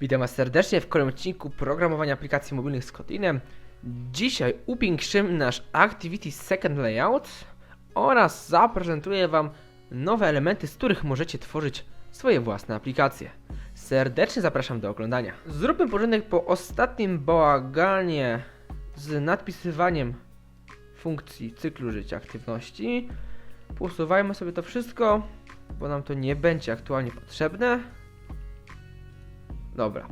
Witam Was serdecznie w kolejnym odcinku programowania aplikacji mobilnych z Kotlinem. Dzisiaj upiększymy nasz Activity Second Layout oraz zaprezentuję Wam nowe elementy, z których możecie tworzyć swoje własne aplikacje. Serdecznie zapraszam do oglądania. Zróbmy porządek po ostatnim bałaganie z nadpisywaniem funkcji cyklu życia aktywności. Usuwajmy sobie to wszystko, bo nam to nie będzie aktualnie potrzebne. Dobra.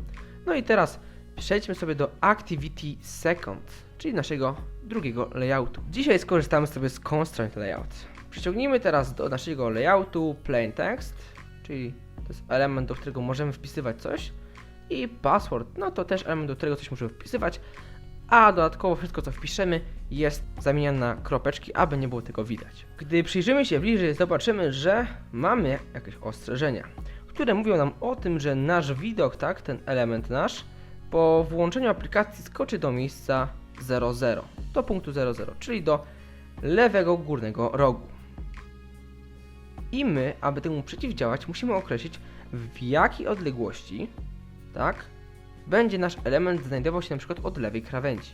No i teraz przejdźmy sobie do Activity Second, czyli naszego drugiego layoutu. Dzisiaj skorzystamy sobie z Constraint Layout. Przyciągnijmy teraz do naszego layoutu Plain Text, czyli to jest element, do którego możemy wpisywać coś i password, no to też element, do którego coś możemy wpisywać, a dodatkowo wszystko, co wpiszemy, jest zamieniane na kropeczki, aby nie było tego widać. Gdy przyjrzymy się bliżej, zobaczymy, że mamy jakieś ostrzeżenia które mówią nam o tym, że nasz widok, tak, ten element nasz, po włączeniu aplikacji skoczy do miejsca 00, do punktu 00, czyli do lewego górnego rogu. I my, aby temu przeciwdziałać, musimy określić w jakiej odległości, tak, będzie nasz element znajdował się na przykład od lewej krawędzi.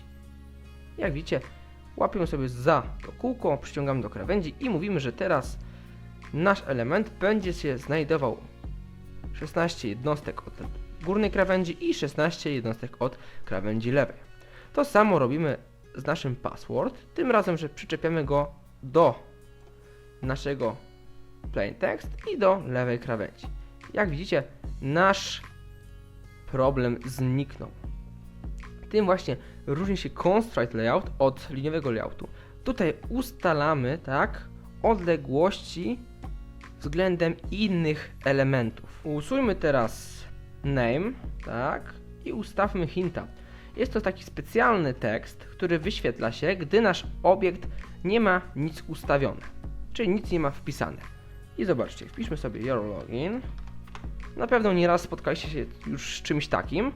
Jak widzicie, łapiemy sobie za to kółko, przyciągamy do krawędzi i mówimy, że teraz nasz element będzie się znajdował 16 jednostek od górnej krawędzi i 16 jednostek od krawędzi lewej. To samo robimy z naszym password, tym razem, że przyczepiamy go do naszego plain text i do lewej krawędzi. Jak widzicie, nasz problem zniknął. Tym właśnie różni się constraint layout od liniowego layoutu. Tutaj ustalamy, tak, odległości względem innych elementów. Usuńmy teraz name, tak, i ustawmy hinta. Jest to taki specjalny tekst, który wyświetla się, gdy nasz obiekt nie ma nic ustawione, czyli nic nie ma wpisane. I zobaczcie, wpiszmy sobie your login. Na pewno nieraz spotkaliście się już z czymś takim,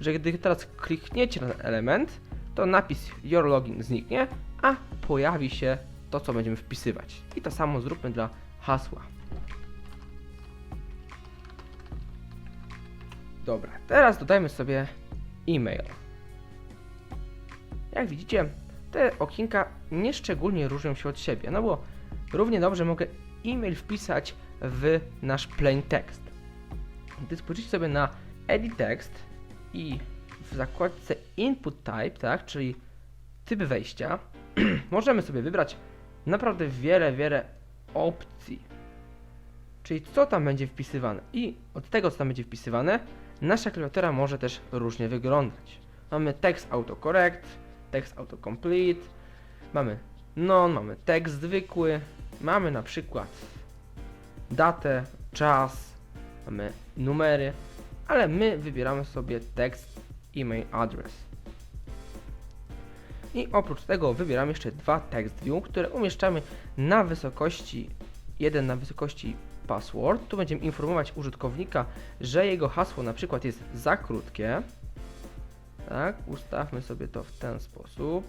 że gdy teraz klikniecie na element, to napis your login zniknie, a pojawi się to, co będziemy wpisywać. I to samo zróbmy dla hasła. Dobra, teraz dodajmy sobie e-mail. Jak widzicie, te okienka nieszczególnie różnią się od siebie, no bo równie dobrze mogę e-mail wpisać w nasz plain text. Gdy spojrzycie sobie na edit text i w zakładce input type, tak, czyli typ wejścia, możemy sobie wybrać naprawdę wiele, wiele opcji. Czyli co tam będzie wpisywane. I od tego, co tam będzie wpisywane, nasza klawiatura może też różnie wyglądać. Mamy text autocorrect, text autocomplete, mamy non, mamy tekst zwykły, mamy na przykład datę, czas, mamy numery, ale my wybieramy sobie tekst email address. I oprócz tego wybieramy jeszcze dwa text view, które umieszczamy na wysokości, jeden na wysokości password. Tu będziemy informować użytkownika, że jego hasło na przykład jest za krótkie. Tak, ustawmy sobie to w ten sposób.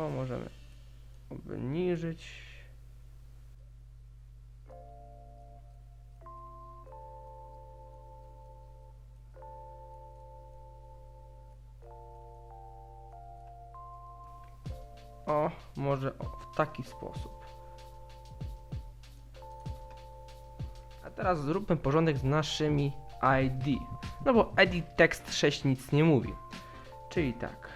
To możemy obniżyć. O, może w taki sposób. A teraz zróbmy porządek z naszymi ID. No bo edit text 6 nic nie mówi. Czyli tak.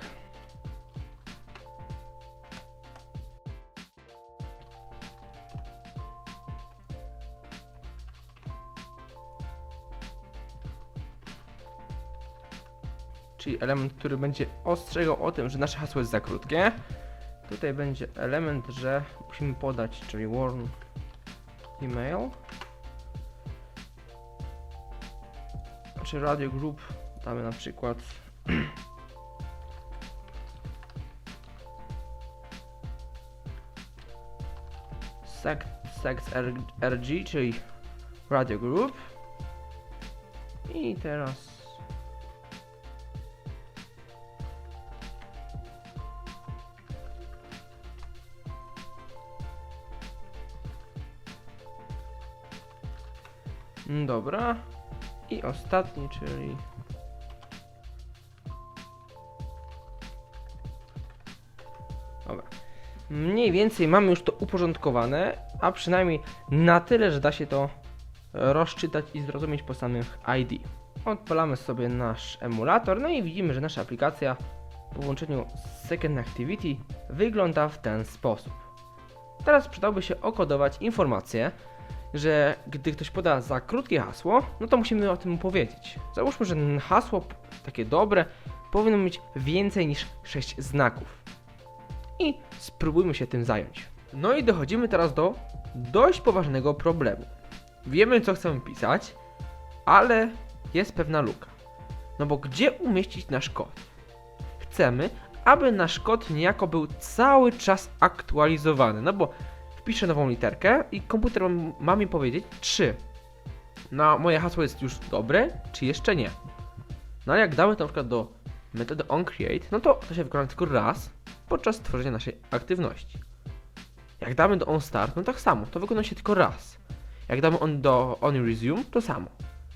Czyli element, który będzie ostrzegał o tym, że nasze hasło jest za krótkie. Tutaj będzie element, że musimy podać, czyli warn email. Czy radio group damy na przykład sect, RG, czyli radio group. I teraz Dobra. I ostatni, czyli. Dobra. Mniej więcej mamy już to uporządkowane, a przynajmniej na tyle, że da się to rozczytać i zrozumieć po samych ID. Odpalamy sobie nasz emulator, no i widzimy, że nasza aplikacja po włączeniu Second Activity wygląda w ten sposób. Teraz przydałoby się okodować informację, że gdy ktoś poda za krótkie hasło, no to musimy o tym powiedzieć. Załóżmy, że hasło takie dobre powinno mieć więcej niż 6 znaków. I spróbujmy się tym zająć. No i dochodzimy teraz do dość poważnego problemu. Wiemy, co chcemy pisać, ale jest pewna luka. No bo gdzie umieścić nasz kod? Chcemy, aby nasz kod niejako był cały czas aktualizowany, no bo wpiszę nową literkę i komputer ma mi powiedzieć, czy no, moje hasło jest już dobre, czy jeszcze nie. No ale jak damy to na przykład do metody onCreate, no to to się wykona tylko raz podczas tworzenia naszej aktywności. Jak damy do onStart, no tak samo, to wykona się tylko raz. Jak damy on do onResume, to samo.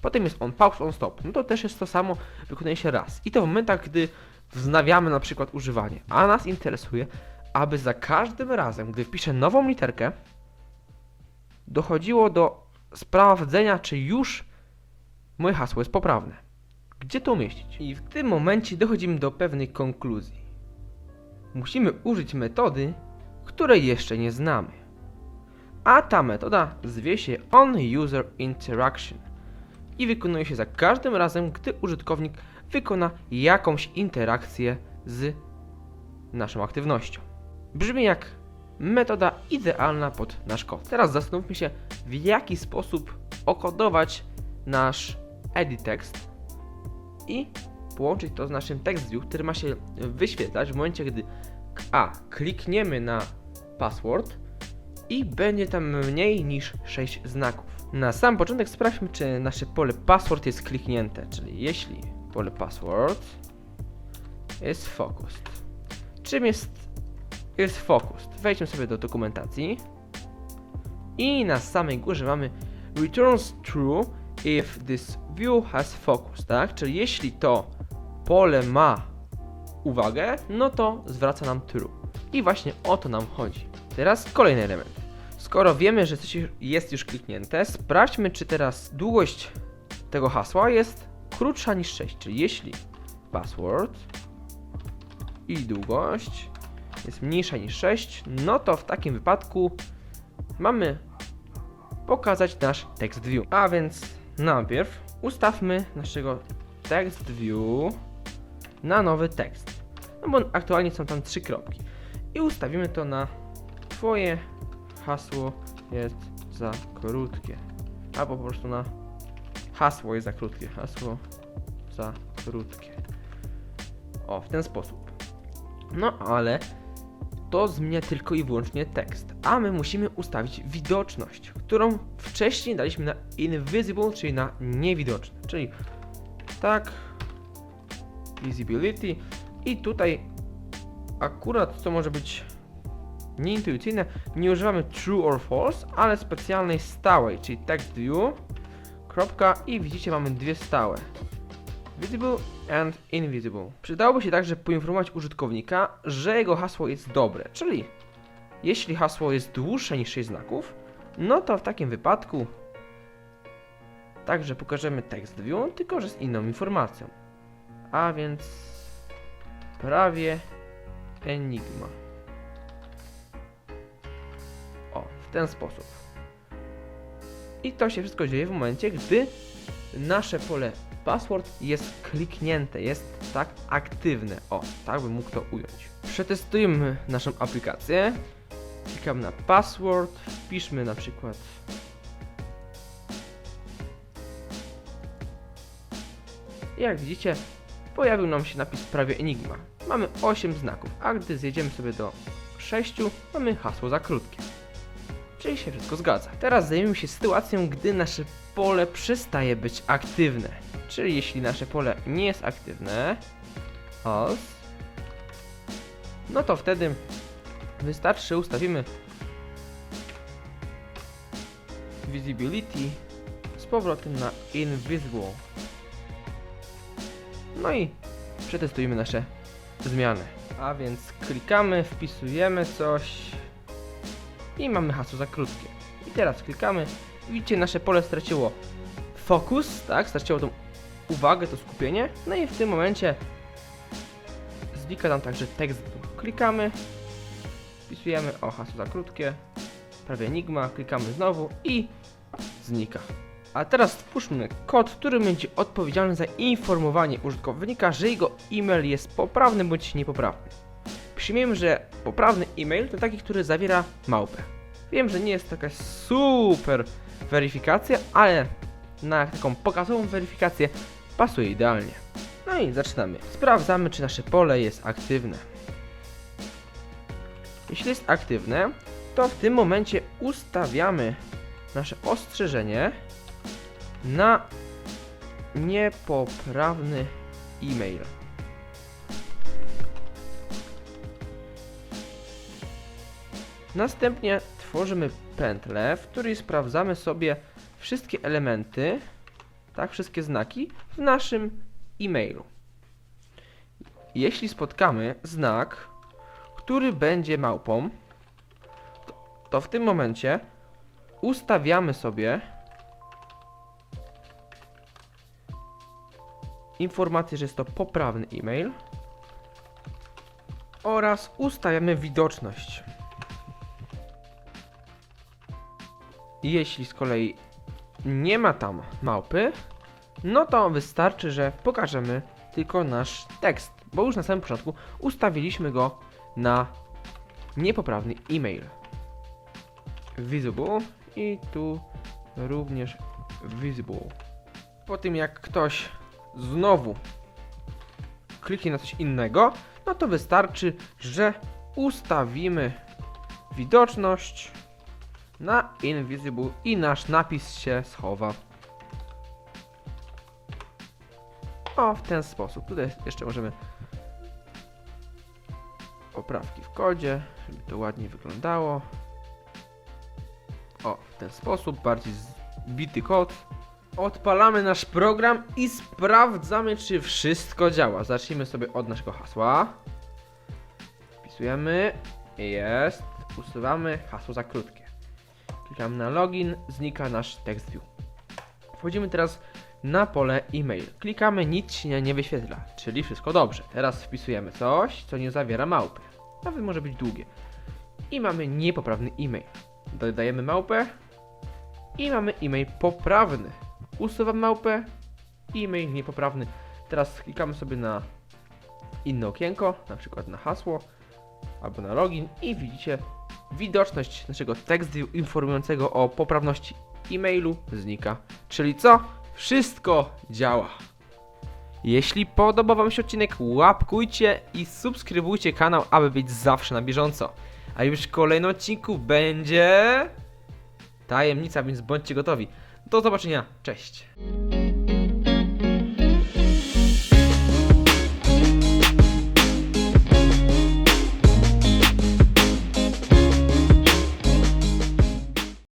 Potem jest onPause, onStop, no to też jest to samo, wykonuje się raz. I to w momentach, gdy wznawiamy na przykład używanie, a nas interesuje, aby za każdym razem, gdy wpiszę nową literkę, dochodziło do sprawdzenia, czy już moje hasło jest poprawne. Gdzie to umieścić? I w tym momencie dochodzimy do pewnej konkluzji. Musimy użyć metody, której jeszcze nie znamy. A ta metoda zwie się On-User Interaction i wykonuje się za każdym razem, gdy użytkownik wykona jakąś interakcję z naszą aktywnością. Brzmi jak metoda idealna pod nasz kod. Teraz zastanówmy się, w jaki sposób okodować nasz edit text i połączyć to z naszym text view, który ma się wyświetlać w momencie, gdy a klikniemy na password i będzie tam mniej niż 6 znaków. Na sam początek sprawdźmy, czy nasze pole password jest kliknięte, czyli jeśli pole password jest focused. Czym jest jest focused. Wejdźmy sobie do dokumentacji i na samej górze mamy returns true if this view has focus, tak? Czyli jeśli to pole ma uwagę, no to zwraca nam true. I właśnie o to nam chodzi. Teraz kolejny element. Skoro wiemy, że coś jest już kliknięte, sprawdźmy, czy teraz długość tego hasła jest krótsza niż 6. Czyli jeśli password i długość jest mniejsza niż 6, no to w takim wypadku mamy pokazać nasz text view. A więc najpierw ustawmy naszego text view na nowy tekst. No bo aktualnie są tam trzy kropki. I ustawimy to na Twoje hasło jest za krótkie. Albo po prostu na hasło jest za krótkie. Hasło za krótkie. O, w ten sposób. No ale to zmienia tylko i wyłącznie tekst, a my musimy ustawić widoczność, którą wcześniej daliśmy na invisible, czyli na niewidoczne, czyli tak visibility. I tutaj akurat to może być nieintuicyjne, nie używamy true or false, ale specjalnej stałej, czyli text view, kropka i widzicie mamy dwie stałe. Visible and invisible. Przydałoby się także poinformować użytkownika, że jego hasło jest dobre, czyli jeśli hasło jest dłuższe niż 6 znaków, no to w takim wypadku także pokażemy text view, tylko że z inną informacją. A więc prawie enigma. O, w ten sposób. I to się wszystko dzieje w momencie, gdy nasze pole password jest kliknięte, jest tak aktywne. O, tak bym mógł to ująć. Przetestujmy naszą aplikację. Klikam na password, wpiszmy na przykład Jak widzicie, pojawił nam się napis prawie Enigma. Mamy 8 znaków, a gdy zjedziemy sobie do 6, mamy hasło za krótkie. Czyli się wszystko zgadza. Teraz zajmiemy się sytuacją, gdy nasze pole przestaje być aktywne. Czyli jeśli nasze pole nie jest aktywne, else, no to wtedy wystarczy, ustawimy visibility z powrotem na invisible. No i przetestujmy nasze zmiany. A więc klikamy, wpisujemy coś i mamy hasło za krótkie. I teraz klikamy. Widzicie, nasze pole straciło fokus, tak? Straciło tą uwagę, to skupienie. No i w tym momencie znika nam także tekst. Klikamy, wpisujemy o hasło za krótkie, prawie enigma, klikamy znowu i znika. A teraz stwórzmy kod, który będzie odpowiedzialny za informowanie użytkownika, że jego e-mail jest poprawny bądź niepoprawny. Przyjmijmy, że poprawny e-mail to taki, który zawiera małpę. Wiem, że nie jest taka super weryfikacja, ale na taką pokazową weryfikację pasuje idealnie. No i zaczynamy. Sprawdzamy, czy nasze pole jest aktywne. Jeśli jest aktywne, to w tym momencie ustawiamy nasze ostrzeżenie na niepoprawny e-mail. Następnie tworzymy pętlę, w której sprawdzamy sobie wszystkie elementy, tak, wszystkie znaki w naszym e-mailu. Jeśli spotkamy znak, który będzie małpą, to, w tym momencie ustawiamy sobie informację, że jest to poprawny e-mail oraz ustawiamy widoczność. Jeśli z kolei nie ma tam małpy, no to wystarczy, że pokażemy tylko nasz tekst, bo już na samym początku ustawiliśmy go na niepoprawny e-mail. Visible i tu również visible. Po tym jak ktoś znowu kliknie na coś innego, no to wystarczy, że ustawimy widoczność na invisible i nasz napis się schowa. O, w ten sposób. Tutaj jeszcze możemy poprawki w kodzie, żeby to ładnie wyglądało. O, w ten sposób, bardziej zbity kod. Odpalamy nasz program i sprawdzamy, czy wszystko działa. Zacznijmy sobie od naszego hasła. Wpisujemy. Jest. Usuwamy hasło za krótkie. Klikamy na login, znika nasz text view. Wchodzimy teraz na pole e-mail. Klikamy, nic się nie wyświetla, czyli wszystko dobrze. Teraz wpisujemy coś, co nie zawiera małpy. Nawet może być długie. I mamy niepoprawny e-mail. Dodajemy małpę i mamy e-mail poprawny. Usuwam małpę, e-mail niepoprawny. Teraz klikamy sobie na inne okienko, na przykład na hasło albo na login i widzicie widoczność naszego tekstu informującego o poprawności e-mailu znika. Czyli co? Wszystko działa. Jeśli podobał Wam się odcinek, łapkujcie i subskrybujcie kanał, aby być zawsze na bieżąco. A już w kolejnym odcinku będzie tajemnica, więc bądźcie gotowi. Do zobaczenia, cześć.